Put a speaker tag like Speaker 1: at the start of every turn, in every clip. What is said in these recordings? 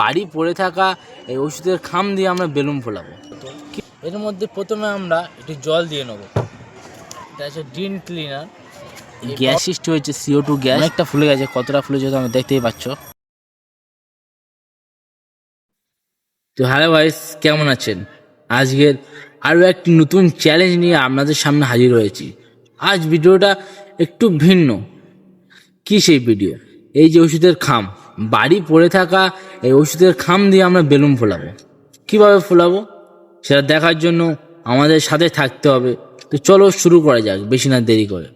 Speaker 1: বাড়ি পড়ে থাকা এই ওষুধের খাম দিয়ে আমরা বেলুন ফোলাবো। এর মধ্যে প্রথমে আমরা একটু জল দিয়ে নেব। এটা হচ্ছে ড্রিন ক্লিনার। গ্যাস সৃষ্টি হয়েছে সিও টু গ্যাস। অনেকটা ফুলে গেছে কতটা ফুলে যেতে আমরা দেখতেই পাচ্ছ। তো হ্যালো ভাইস কেমন আছেন? আজকের আরও একটি নতুন চ্যালেঞ্জ নিয়ে আপনাদের সামনে হাজির হয়েছি। আজ ভিডিওটা একটু ভিন্ন। কি সেই ভিডিও এই যে ওষুধের খাম। বাড়ি পড়ে থাকা এই ওষুধের খাম দিয়ে আমরা বেলুন ফোলাবো। কীভাবে ফোলাবো? সেটা দেখার জন্য আমাদের সাথে থাকতে হবে। তো চলো শুরু করা যাক, বেশি না দেরি করে।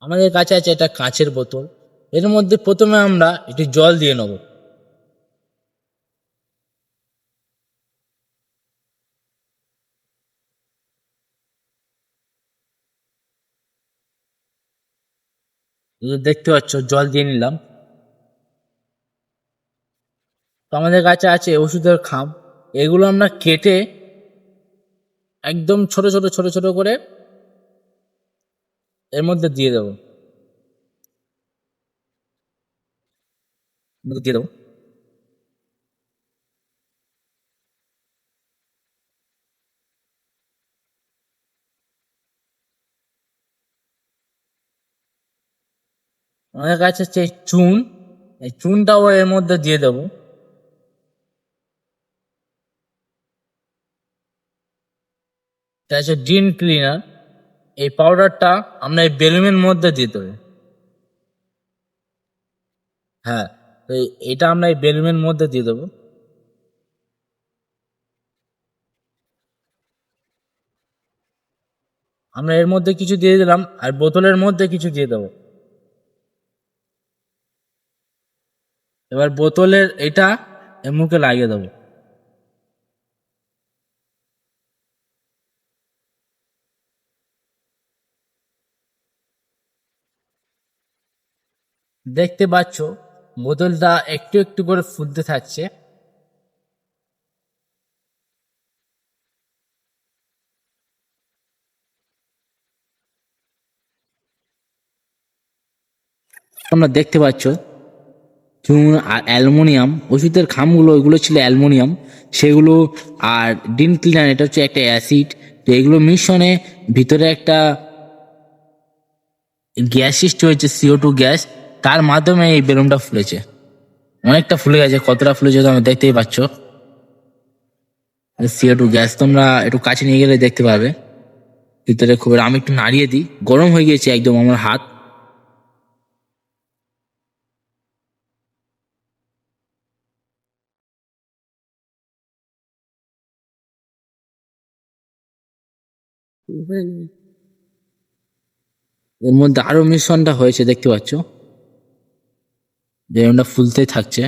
Speaker 1: আমাদের কাছে আছে একটা কাঁচের বোতল। এর মধ্যে প্রথমে আমরা একটু জল দিয়ে নেব। দেখতে পাচ্ছ, জল দিয়ে নিলাম। তো আমাদের কাছে আছে ওষুধের খাম। এগুলো আমরা কেটে একদম ছোট ছোট ছোট ছোট করে এর মধ্যে দিয়ে দেবো। দিয়ে দেবো। আমাদের কাছে চুন। এই চুনটাও এর মধ্যে দিয়ে দেবো। এটা হচ্ছে ড্রিন ক্লিনার এই পাউডারটা আমরা এই বেলুনের মধ্যে দিতে হবে হ্যাঁ তো এটা আমরা এই বেলুনের মধ্যে দিয়ে দেবো। আমরা এর মধ্যে কিছু দিয়ে দিলাম, আর বোতলের মধ্যে কিছু দিয়ে দেবো। এবার বোতলের এটা মুখে লাগিয়ে দেবো। দেখতে পাচ্ছ বোতলটা একটু একটু করে ফুলতে থাকছে। তোমরা দেখতে পাচ্ছ, চুন আর অ্যালুমিনিয়াম, ওষুধের খামগুলো, ওইগুলো ছিল অ্যালুমিনিয়াম, সেগুলো আর ডিন ক্লিনার, এটা হচ্ছে একটা অ্যাসিড। তো এগুলো মিশ্রণে ভিতরে একটা গ্যাস সৃষ্টি হয়েছে সিও টু গ্যাস। তার মাধ্যমে এই বেলুনটা ফুলেছে। অনেকটা ফুলে গেছে, কতটা ফুলেছে তো আমি দেখতেই পাচ্ছ। সিও টু গ্যাস, তোমরা একটু কাছে নিয়ে গেলে দেখতে পাবে। ভিতরে খুব আমি একটু নাড়িয়ে দিই। গরম হয়ে গেছে একদম আমার হাত। এর মধ্যে আরও মিশ্রণটা হয়েছে, দেখতে পাচ্ছ? বেলুনটা ফুলতেই থাকছে।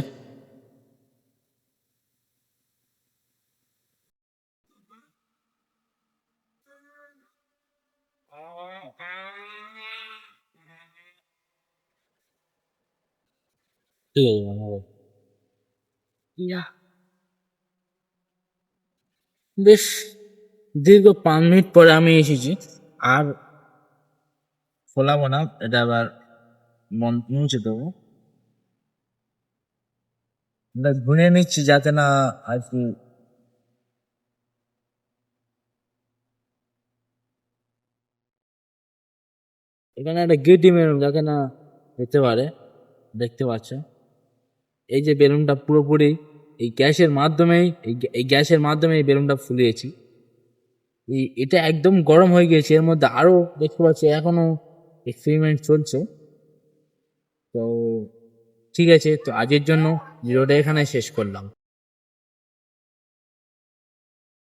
Speaker 1: ঠিক আছে। বেশ, দীর্ঘ পাঁচ মিনিট পরে আমি এসেছি। আর ফোলাবো না, এটা আবার মন মুছে দেবো। এটা ঘুরিয়ে নিচ্ছি যাতে না আর কি এখানে একটা গেটি বেলুন যাতে না হতে পারে, দেখতে পাচ্ছ এই যে বেলুনটা পুরোপুরি এই গ্যাসের মাধ্যমেই, এই গ্যা- এই গ্যাসের মাধ্যমে এই বেলুনটা ফুলিয়েছি। এই, এটা একদম গরম হয়ে গিয়েছে, এর মধ্যে আরও দেখতে পাচ্ছি এখনও এক্সপেরিমেন্ট চলছে। তো ঠিক আছে তো আজের জন্য ভিডিওটা এখানে শেষ করলাম।